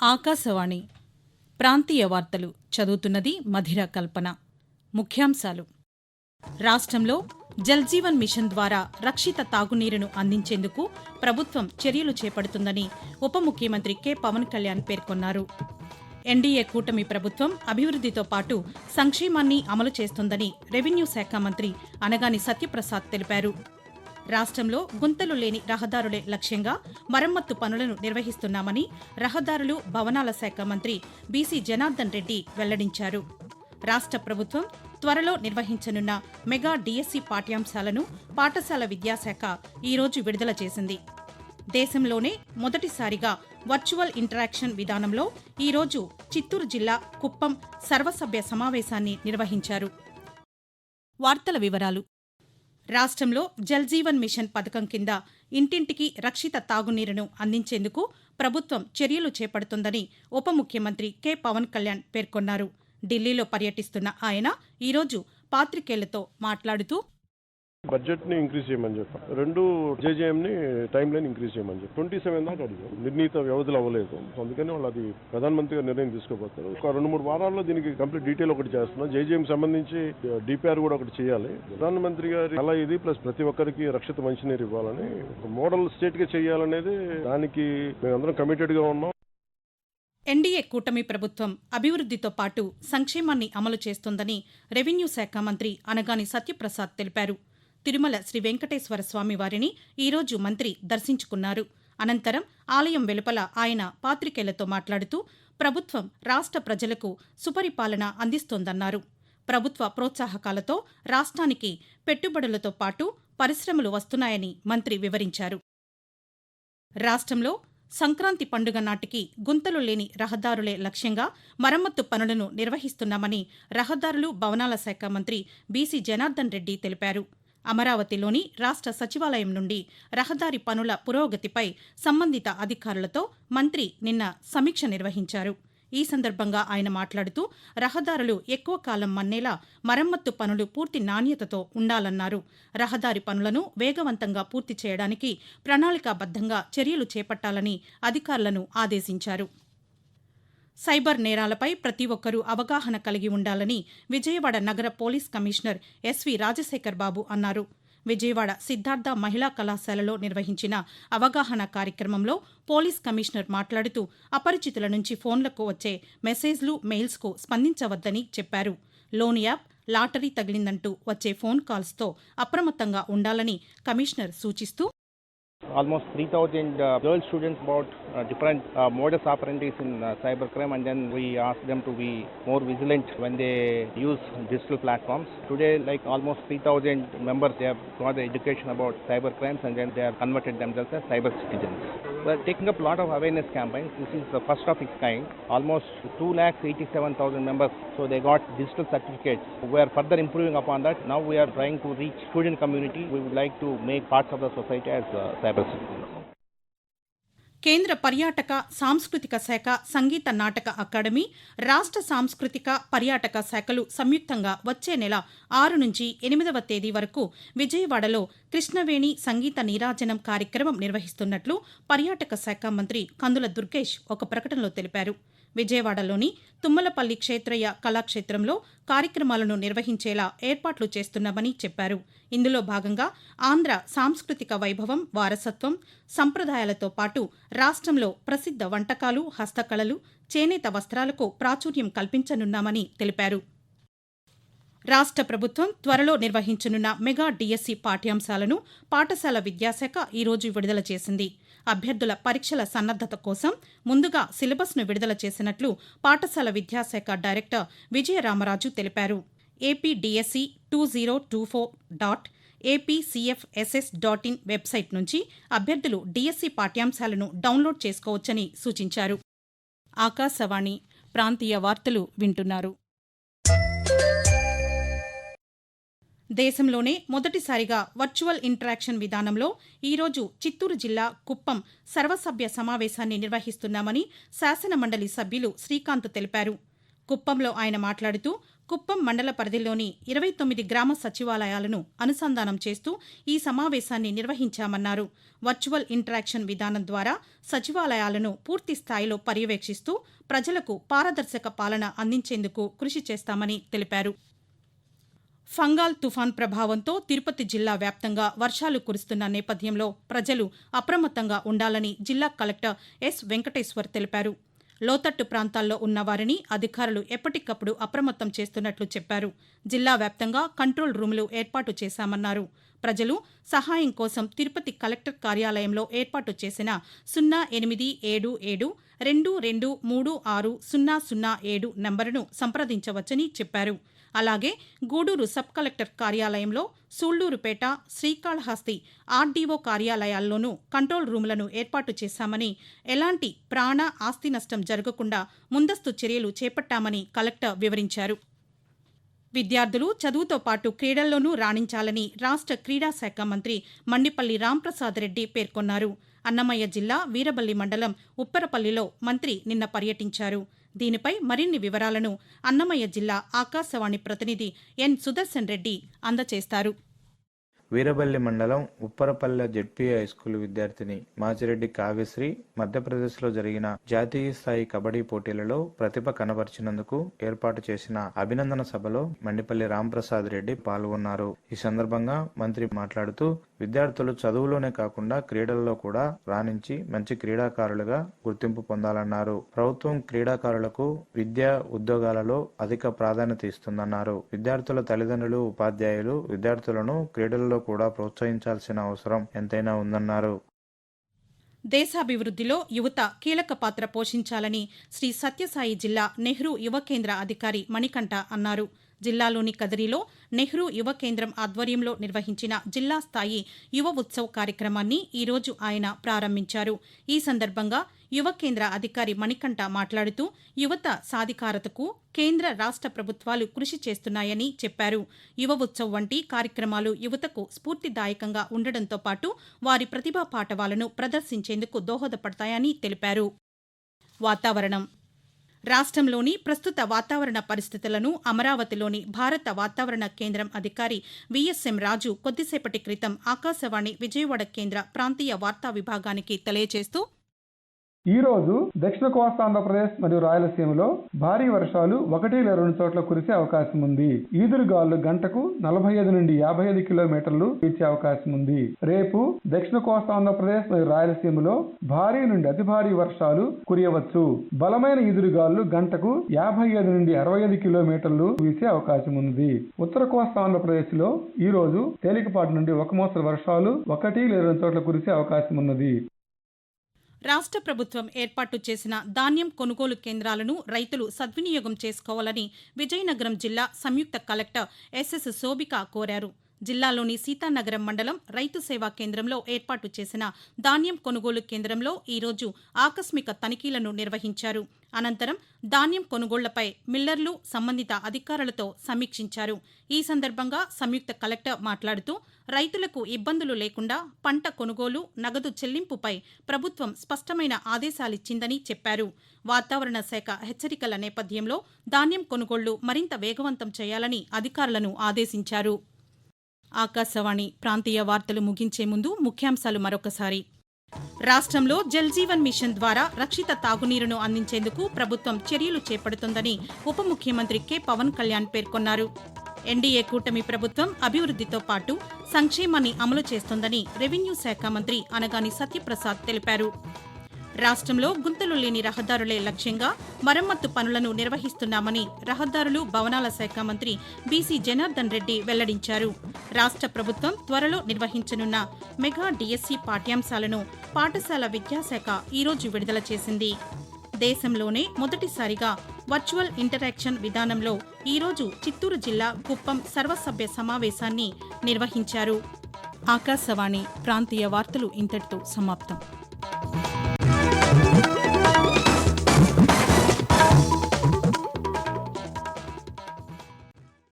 ఆకాశవాణి ప్రాంతీయ వార్తలు చదువుతున్నది మధిర కల్పన. ముఖ్యాంశాలు. రాష్ట్రంలో జల్జీవన్ మిషన్ ద్వారా రక్షిత తాగునీరును అందించేందుకు ప్రభుత్వం చర్యలు చేపడుతుందని ఉప ముఖ్యమంత్రి కె. పవన్ కళ్యాణ్ పేర్కొన్నారు. ఎన్డీఏ కూటమి ప్రభుత్వం అభివృద్దితో పాటు సంక్షేమాన్ని అమలు చేస్తుందని రెవెన్యూ శాఖ మంత్రి అనగాని సత్యప్రసాద్ తెలిపారు. రాష్ట్రంలో గుంతలు లేని రహదారులే లక్ష్యంగా మరమ్మత్తు పనులను నిర్వహిస్తున్నామని రహదారులు భవనాల శాఖ మంత్రి బీసీ జనార్దన్ రెడ్డి వెల్లడించారు. రాష్ట్ర ప్రభుత్వం త్వరలో నిర్వహించనున్న మెగా డిఎస్సి పాఠ్యాంశాలను పాఠశాల విద్యాశాఖ ఈరోజు విడుదల చేసింది. దేశంలోనే మొదటిసారిగా వర్చువల్ ఇంటరాక్షన్ విధానంలో ఈరోజు చిత్తూరు జిల్లా కుప్పం సర్వసభ్య సమావేశాన్ని నిర్వహించారు. వార్తల వివరాలు రాష్ట్రంలో జల్జీవన్ మిషన్ పథకం కింద ఇంటింటికి రక్షిత తాగునీరును అందించేందుకు ప్రభుత్వం చర్యలు చేపడుతుందని ఉప ముఖ్యమంత్రి కె. పవన్ కళ్యాణ్ పేర్కొన్నారు. ఢిల్లీలో పర్యటిస్తున్న ఆయన ఈరోజు పాత్రికేయులతో మాట్లాడుతూ బడ్జెట్ని ఇంక్రీజ్ చేయమని చెప్పాను రెండు జేజేఎంని టైం లైన్ ఇంక్రీజ్ చేయమని చెప్పి. ట్వంటీ సెవెన్ దాకా అడిగాం. నిర్ణీత వ్యవధిలో అవ్వలేదు. అందుకని వాళ్ళు అది ప్రధానమంత్రి గారు నిర్ణయం తీసుకోబోతారు ఒక రెండు మూడు వారాల్లో దీనికి కంప్లీట్ డీటెయిల్ ఒకటి చేస్తున్నాం. జేజేఎం సంబంధించి డిపిఆర్ కూడా ఒకటి చేయాలి. ప్రధానమంత్రి గారి అలా ఇది ప్లస్ ప్రతి ఒక్కరికి రక్షిత మంచినీరు ఇవ్వాలని. ఒక మోడల్ స్టేట్గా చేయాలనేది దానికి మేమందరం కమిటెడ్గా ఉన్నాం. ఎన్డీఏ కూటమి ప్రభుత్వం అభివృద్దితో పాటు సంక్షేమాన్ని అమలు చేస్తోందని రెవెన్యూ శాఖ మంత్రి అనగాని సత్యప్రసాద్ తెలిపారు. తిరుమల శ్రీ వెంకటేశ్వర స్వామి వారిని ఈరోజు మంత్రి దర్శించుకున్నారు. అనంతరం ఆలయం వెలుపల ఆయన పాత్రికేయులతో మాట్లాడుతూ ప్రభుత్వం రాష్ట్ర ప్రజలకు సుపరిపాలన అందిస్తోందన్నారు. ప్రభుత్వ ప్రోత్సాహకాలతో రాష్ట్రానికి పెట్టుబడులతో పాటు పరిశ్రమలు వస్తున్నాయని మంత్రి వివరించారు. రాష్ట్రంలో సంక్రాంతి పండుగ నాటికి గుంతలు లేని రహదారులే లక్ష్యంగా మరమ్మత్తు పనులను నిర్వహిస్తున్నామని రహదారులు భవనాల శాఖ మంత్రి బీసీ జనార్దన్ రెడ్డి తెలిపారు. అమరావతిలోని రాష్ట్ర సచివాలయం నుండి రహదారి పనుల పురోగతిపై సంబంధిత అధికారులతో మంత్రి నిన్న సమీక్ష నిర్వహించారు. ఈ సందర్భంగా ఆయన మాట్లాడుతూ రహదారులు ఎక్కువ కాలం మన్నేలా మరమ్మత్తు పనులు పూర్తి నాణ్యతతో ఉండాలన్నారు. రహదారి పనులను వేగవంతంగా పూర్తి చేయడానికి ప్రణాళికాబద్దంగా చర్యలు చేపట్టాలని అధికారులను ఆదేశించారు. సైబర్ నేరాలపై ప్రతి ఒక్కరూ అవగాహన కలిగి ఉండాలని విజయవాడ నగర police commissioner SV Rajasekhar Babu అన్నారు. విజయవాడ సిద్ధార్థ మహిళా కళాశాలలో నిర్వహించిన అవగాహన కార్యక్రమంలో పోలీస్ కమిషనర్ మాట్లాడుతూ అపరిచితుల నుంచి ఫోన్లకు వచ్చే మెసేజ్లు మెయిల్స్కు స్పందించవద్దని చెప్పారు. లోన్ యాప్ లాటరీ తగిలిందంటూ వచ్చే ఫోన్ కాల్స్తో అప్రమత్తంగా ఉండాలని కమిషనర్ సూచిస్తూ almost 3000 uh, girl students about different uh, modus operandi in uh, cybercrime and then we ask them to be more vigilant when they use digital platforms. Today like almost 3000 members they have got the education about cyber crimes and then they have converted themselves as cyber citizens. We're taking up a lot of awareness campaigns. This is the first of its kind. Almost 2 lakhs 87000 members so they got digital certificates. We are further improving upon that. Now we are trying to reach student community. We would like to make parts of the society as uh, cyber citizens కేంద్ర పర్యాటక సాంస్కృతిక శాఖ Sangeet Natak academy రాష్ట్ర సాంస్కృతిక పర్యాటక శాఖలు సంయుక్తంగా వచ్చే నెల ఆరు నుంచి ఎనిమిదవ తేదీ వరకు విజయవాడలో కృష్ణవేణి సంగీత నీరాజనం కార్యక్రమం నిర్వహిస్తున్నట్లు పర్యాటక శాఖ మంత్రి కందుల దుర్గేష్ ఒక ప్రకటనలో తెలిపారు. విజయవాడలోని తుమ్మలపల్లి క్షేత్రయ్య కళాక్షేత్రంలో కార్యక్రమాలను నిర్వహించేలా ఏర్పాట్లు చేస్తున్నామని చెప్పారు. ఇందులో భాగంగా ఆంధ్ర సాంస్కృతిక వైభవం వారసత్వం సంప్రదాయాలతో పాటు రాష్ట్రంలో ప్రసిద్ధ వంటకాలు హస్తకళలు చేనేత వస్త్రాలకు ప్రాచుర్యం కల్పించనున్నామని తెలిపారు. రాష్ట్ర ప్రభుత్వం త్వరలో నిర్వహించనున్న మెగా డిఎస్సి పాఠ్యాంశాలను పాఠశాల విద్యాశాఖ ఈరోజు విడుదల చేసింది. అభ్యర్థుల పరీక్షల సన్నద్దత కోసం ముందుగా సిలబస్ను విడుదల చేసినట్లు పాఠశాల విద్యాశాఖ డైరెక్టర్ విజయరామరాజు తెలిపారు. AP DSC two zero two four dot APCFSS dot in website నుంచి అభ్యర్థులు డిఎస్సి పాఠ్యాంశాలను డౌన్లోడ్ చేసుకోవచ్చని సూచించారు. ఆకాశవాణి ప్రాంతీయ వార్తలు వింటున్నారు. దేశంలోనే మొదటిసారిగా వర్చువల్ ఇంటరాక్షన్ విధానంలో ఈరోజు చిత్తూరు జిల్లా కుప్పం సర్వసభ్య సమావేశాన్ని నిర్వహిస్తున్నామని శాసనమండలి సభ్యులు శ్రీకాంత్ తెలిపారు. కుప్పంలో ఆయన మాట్లాడుతూ కుప్పం మండల పరిధిలోని ఇరవై తొమ్మిది గ్రామ సచివాలయాలను అనుసంధానం చేస్తూ ఈ సమావేశాన్ని నిర్వహించామన్నారు. వర్చువల్ ఇంటరాక్షన్ విధానం ద్వారా సచివాలయాలను పూర్తి స్థాయిలో పర్యవేక్షిస్తూ ప్రజలకు పారదర్శక పాలన అందించేందుకు కృషి చేస్తామని తెలిపారు. ఫంగాల్ తుఫాన్ ప్రభావంతో తిరుపతి జిల్లా వ్యాప్తంగా వర్షాలు కురుస్తున్న నేపథ్యంలో ప్రజలు అప్రమత్తంగా ఉండాలని జిల్లా కలెక్టర్ ఎస్ వెంకటేశ్వర్ తెలిపారు. లోతట్టు ప్రాంతాల్లో ఉన్న వారిని అధికారులు ఎప్పటికప్పుడు అప్రమత్తం చేస్తున్నట్లు చెప్పారు. జిల్లా వ్యాప్తంగా కంట్రోల్ రూములు ఏర్పాటు చేశామన్నారు. ప్రజలు సహాయం కోసం తిరుపతి కలెక్టర్ కార్యాలయంలో ఏర్పాటు చేసిన సున్నా ఎనిమిది ఏడు ఏడు రెండు రెండు మూడు ఆరు సున్నా సున్నా ఏడు నంబరును సంప్రదించవచ్చని చెప్పారు. అలాగే గూడూరు సబ్ కలెక్టర్ కార్యాలయంలో సూళ్ళూరుపేట శ్రీకాళహస్తి ఆర్డీఓ కార్యాలయాల్లోనూ కంట్రోల్ రూములను ఏర్పాటు చేశామని ఎలాంటి ప్రాణ ఆస్తి నష్టం జరగకుండా ముందస్తు చర్యలు చేపట్టామని కలెక్టర్ వివరించారు. విద్యార్థులు చదువుతో పాటు క్రీడల్లోనూ రాణించాలని రాష్ట్ర క్రీడా శాఖ మంత్రి మండిపల్లి రాంప్రసాద్ రెడ్డి పేర్కొన్నారు. అన్నమయ్య జిల్లా వీరబల్లి మండలం ఉప్పరపల్లిలో మంత్రి నిన్న పర్యటించారు. దీనిపై మరిన్ని వివరాలను అన్నమయ్య జిల్లా ఆకాశవాణి ప్రతినిధి ఎన్ సుదర్శన్ రెడ్డి అందజేస్తారు వీరబల్లి మండలం ఉప్పరపల్లె జెడ్పీ హై స్కూల్ విద్యార్థిని మాచిరెడ్డి కావ్యశ్రీ మధ్యప్రదేశ్లో జరిగిన జాతీయ స్థాయి కబడ్డీ పోటీలలో ప్రతిభ కనబరిచినందుకు ఏర్పాటు చేసిన అభినందన సభలో మండిపల్లి రాంప్రసాద్ రెడ్డి పాల్గొన్నారు. ఈ సందర్భంగా మంత్రి మాట్లాడుతూ విద్యార్థులు చదువులోనే కాకుండా క్రీడల్లో కూడా రాణించి మంచి క్రీడాకారులుగా గుర్తింపు పొందాలన్నారు. ప్రభుత్వం క్రీడాకారులకు విద్య ఉద్యోగాలలో అధిక ప్రాధాన్యత ఇస్తుందన్నారు. విద్యార్థుల తల్లిదండ్రులు ఉపాధ్యాయులు విద్యార్థులను క్రీడల్లో కూడా ప్రోత్సహించాల్సిన అవసరం ఎంతైనా ఉందన్నారు. దేశాభివృద్ధిలో యువత కీలక పాత్ర పోషించాలని శ్రీ సత్యసాయి జిల్లా నెహ్రూ యువ కేంద్ర అధికారి మణికంఠ అన్నారు. జిల్లాలోని కదిరిలో నెహ్రూ యువ కేంద్రం ఆధ్వర్యంలో నిర్వహించిన జిల్లా స్థాయి యువ ఉత్సవ్ కార్యక్రమాన్ని ఈరోజు ఆయన ప్రారంభించారు. ఈ సందర్భంగా యువ కేంద్ర అధికారి మణికంఠ మాట్లాడుతూ యువత సాధికారతకు కేంద్ర రాష్ట్ర ప్రభుత్వాలు కృషి చేస్తున్నాయని చెప్పారు. యువ ఉత్సవ్ వంటి కార్యక్రమాలు యువతకు స్ఫూర్తిదాయకంగా ఉండడంతో పాటు వారి ప్రతిభా పాఠవాలను ప్రదర్శించేందుకు దోహదపడతాయని తెలిపారు. వాతావరణం రాష్ట్రంలోని ప్రస్తుత వాతావరణ పరిస్థితులను అమరావతిలోని భారత వాతావరణ కేంద్రం అధికారి విఎస్ఎం రాజు కొద్దిసేపటి క్రితం ఆకాశవాణి విజయవాడ కేంద్ర ప్రాంతీయ వార్తా విభాగానికి తెలియజేస్తూ ఈ రోజు దక్షిణ కోస్తాంధ్రప్రదేశ్ మరియు రాయలసీమలో భారీ వర్షాలు ఒకటి లేదా రెండు చోట్ల కురిసే అవకాశం ఉంది. ఈదురుగాలు గంటకు నలభై ఐదు నుండి యాభై ఐదు కిలోమీటర్లు వీచే అవకాశం ఉంది. రేపు దక్షిణ కోస్తాంధ్రప్రదేశ్ మరియు రాయలసీమలో భారీ నుండి అతి భారీ వర్షాలు కురియవచ్చు. బలమైన ఈదురుగాలు గంటకు యాభై ఐదు నుండి అరవై ఐదు కిలోమీటర్లు వీసే అవకాశం ఉంది. ఉత్తర కోస్తాంధ్రప్రదేశ్లో ఈ రోజు తేలికపాటి నుండి ఒక మోస్తరు వర్షాలు ఒకటి లేదా రెండు చోట్ల కురిసే అవకాశం ఉన్నది. రాష్ట్ర ప్రభుత్వం ఏర్పాటు చేసిన ధాన్యం కొనుగోలు కేంద్రాలను రైతులు సద్వినియోగం చేసుకోవాలని విజయనగరం జిల్లా సంయుక్త కలెక్టర్ ఎస్ఎస్ శోభిక కోరారు. జిల్లాలోని సీతానగరం మండలం రైతు సేవా కేంద్రంలో ఏర్పాటు చేసిన ధాన్యం కొనుగోలు కేంద్రంలో ఈరోజు ఆకస్మిక తనిఖీలను నిర్వహించారు. అనంతరం ధాన్యం కొనుగోళ్ళపై మిల్లర్లు సంబంధిత అధికారులతో సమీక్షించారు. ఈ సందర్భంగా సంయుక్త కలెక్టర్ మాట్లాడుతూ రైతులకు ఇబ్బందులు లేకుండా పంట కొనుగోలు నగదు చెల్లింపుపై ప్రభుత్వం స్పష్టమైన ఆదేశాలిచ్చిందని చెప్పారు. వాతావరణ శాఖ హెచ్చరికల నేపథ్యంలో ధాన్యం కొనుగోళ్ళు మరింత వేగవంతం చేయాలని అధికారులను ఆదేశించారు. ఆకాశవాణి ప్రాంతీయ వార్తలు ముగించే ముందు ముఖ్యాంశాలు మరొకసారి. రాష్ట్రంలో జల్ జీవన్ మిషన్ ద్వారా రక్షిత తాగునీరును అందించేందుకు ప్రభుత్వం చర్యలు చేపడుతుందని ఉప ముఖ్యమంత్రి కె. పవన్ కళ్యాణ్ పేర్కొన్నారు. ఎన్డీఏ కూటమి ప్రభుత్వం అభివృద్ధితో పాటు సంక్షేమాన్ని అమలు చేస్తోందని రెవెన్యూ శాఖ మంత్రి అనగాని సత్యప్రసాద్ తెలిపారు. రాష్ట్రంలో గుంతలు లేని రహదారులే లక్ష్యంగా మరమ్మత్తు పనులను నిర్వహిస్తున్నామని రహదారులు భవనాల శాఖ మంత్రి బీసీ జనార్దన్ రెడ్డి వెల్లడించారు. రాష్ట్ర ప్రభుత్వం త్వరలో నిర్వహించనున్న మెగా డిఎస్సి పాఠ్యాంశాలను పాఠశాల విద్యాశాఖ ఈరోజు విడుదల చేసింది. దేశంలోనే మొదటిసారిగా వర్చువల్ ఇంటరాక్షన్ విధానంలో ఈరోజు చిత్తూరు జిల్లా కుప్పం సర్వసభ్య సమావేశాన్ని నిర్వహించారు. ఆకాశవాణి ప్రాంతీయ వార్తలు ఇంతటితో సమాప్తం.